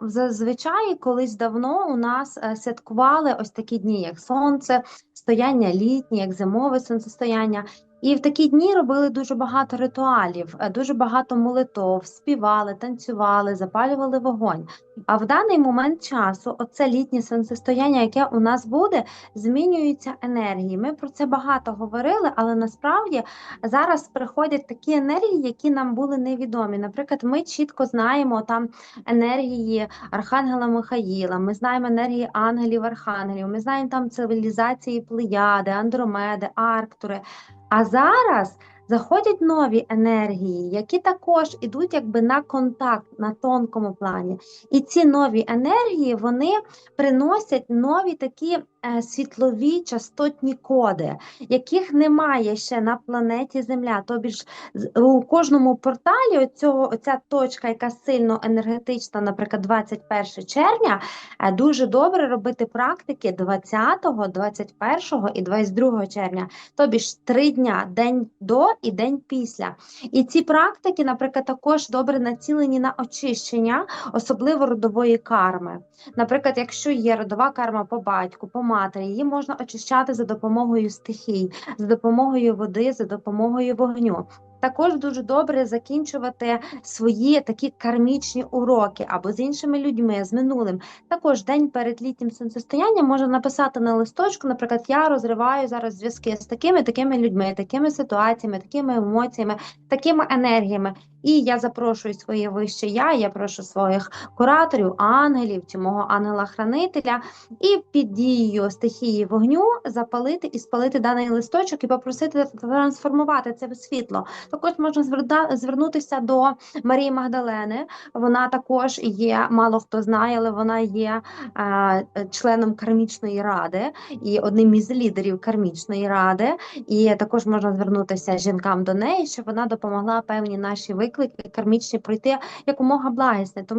зазвичай колись давно у нас е, святкували ось такі дні, як сонце, стояння літнє, як зимове сонцестояння. І в такі дні робили дуже багато ритуалів, е, дуже багато молитов, співали, танцювали, запалювали вогонь. А в даний момент часу, оце літнє сонцестояння, яке у нас буде, змінюються енергії. Ми про це багато говорили, але насправді зараз приходять такі енергії, які нам були невідомі. Наприклад, ми чітко знаємо там енергії Архангела Михаїла, ми знаємо енергії ангелів, архангелів, ми знаємо там цивілізації Плеяди, Андромеди, Арктури. А зараз заходять нові енергії, які також ідуть якби на контакт на тонкому плані. І ці нові енергії вони приносять нові такі світлові частотні коди, яких немає ще на планеті Земля. Тобі ж у кожному порталі оцього, оця точка, яка сильно енергетична, наприклад, 21 червня, е, дуже добре робити практики 20, 21 і 22 червня. Тобі ж три дня, день до і день після. І ці практики, наприклад, також добре націлені на очищення, особливо родової карми. Наприклад, якщо є родова карма по батьку, по матері, її можна очищати за допомогою стихій, за допомогою води, за допомогою вогню. Також дуже добре закінчувати свої такі кармічні уроки або з іншими людьми, з минулим. Також день перед літнім сонцестоянням можна написати на листочку, наприклад, я розриваю зараз зв'язки з такими такими людьми, такими ситуаціями, такими емоціями, такими енергіями. І я запрошую своє вище я, я прошу своїх кураторів, ангелів чи мого ангела-хранителя, і під дією стихії вогню запалити і спалити даний листочок і попросити трансформувати це в світло. Також можна звернутися до Марії Магдалени. Вона також є, мало хто знає, але вона є е, членом кармічної ради і одним із лідерів кармічної ради. І також можна звернутися жінкам до неї, щоб вона допомогла певні наші виклики кармічні пройти якомога благісне. Тому